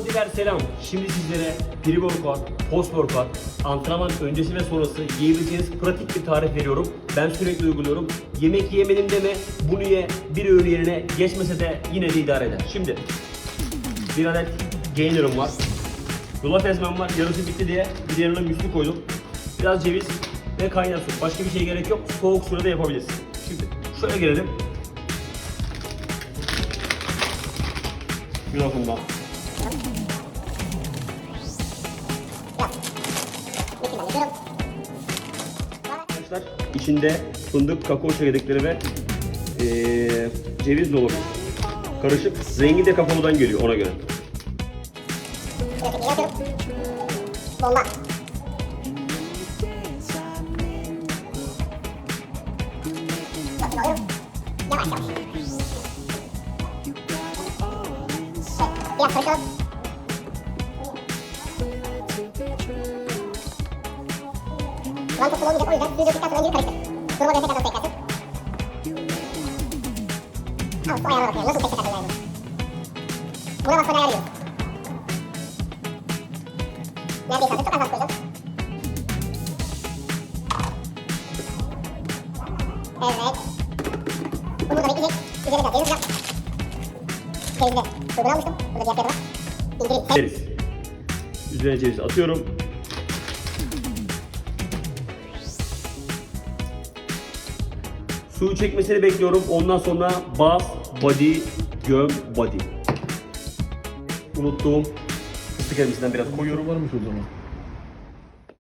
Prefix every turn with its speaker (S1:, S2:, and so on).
S1: Body'ler selam. Şimdi sizlere pre-workout, post-workout, antrenman öncesi ve sonrası yiyebileceğiniz pratik bir tarif veriyorum. Ben sürekli uyguluyorum. Yemek yemedim deme, bunu ye, bir öğün yerine geçmese de yine de idare eder. Şimdi bir adet gainer'ım var. Yulaf ezmem var, yarısı bitti diye bir yanına müslü koydum. Biraz ceviz ve kaynar su. Başka bir şey gerek yok. Soğuk suyla da yapabilirsin. Şimdi şöyle gelelim. Yulafımdan. Arkadaşlar içinde fındık, kakao çekirdekleri ve eee ceviz dolu. Karışık. Rengi de kapalıdan geliyor ona göre.
S2: Bomba. Yavaş yavaş. Karıştıralım. Lan çok olmayacak o yüzden suyu döktükten sonra geri karıştır. Duruma göre tekrar tekrar. Al su ayarına bakıyorum. Nasıl tek tek ayarlayalım? Buna basmadan ayarlıyoruz. Neredeyse artık çok az az koyacağız. Evet. Bunu da bekleyecek. Üzerine de deniz Denizde çubuğunu almıştım. Burada diğer var. İndireyim.
S1: Ceviz. Üzerine ceviz atıyorum. Suyu çekmesini bekliyorum. Ondan sonra bas, body, göm, body. Unuttuğum fıstık elbisinden biraz koyuyorum.
S3: Varmış o zaman.